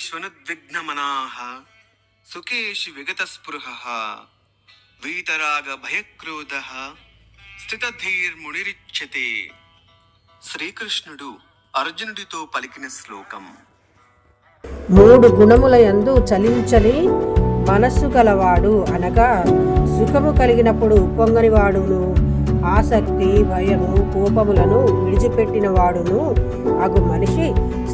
భూతేష్వనుద్విగ్నమనాః సుఖేషు విగతస్పృహ వీతరాగ భయక్రోధ స్థితధీర్మునిరిచ్యతే శ్రీకృష్ణుడు అర్జునుడితో పలికిన శ్లోకం। మూడు గుణముల యందు చలించని మనస్సు గలవాడు అనగా సుఖము కలిగినప్పుడు ఉప్పొంగని వాడును ఆసక్తి భయము కోపములను విడిచిపెట్టిన వాడును అగు మనిషి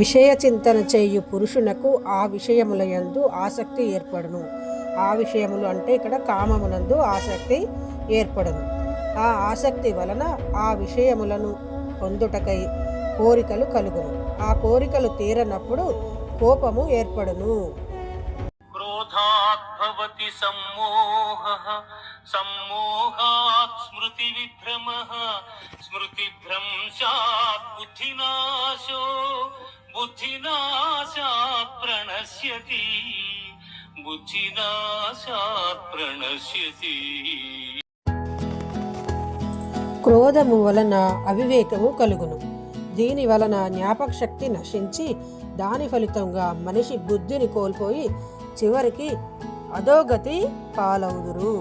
విషయ చింతన చేయు పురుషునకు ఆ విషయముల యందు ఆసక్తి ఏర్పడును. ఆ విషయములు అంటే ఇక్కడ కామమునందు ఆసక్తి ఏర్పడును. ఆ ఆసక్తి వలన ఆ విషయములను పొందుటకై కోరికలు కలుగును. ఆ కోరికలు తీరనప్పుడు కోపము ఏర్పడును. క్రోధాద్భవతి సమ్మోహ సమ్మోహాత్ స్మృతి విభ్రమ స్మృతి భ్రంశాత్ బుద్ధినాశో बुद्धिनाशात् प्रणश्यति बुद्धिनाशात् प्रणश्यति క్రోధము వలన అవివేకము కలుగును దీని వలన జ్ఞాపక శక్తి నశించి దాని ఫలితంగా మనిషి బుద్ధిని కోల్పోయి చివరికి అధోగతి పాలవుదురు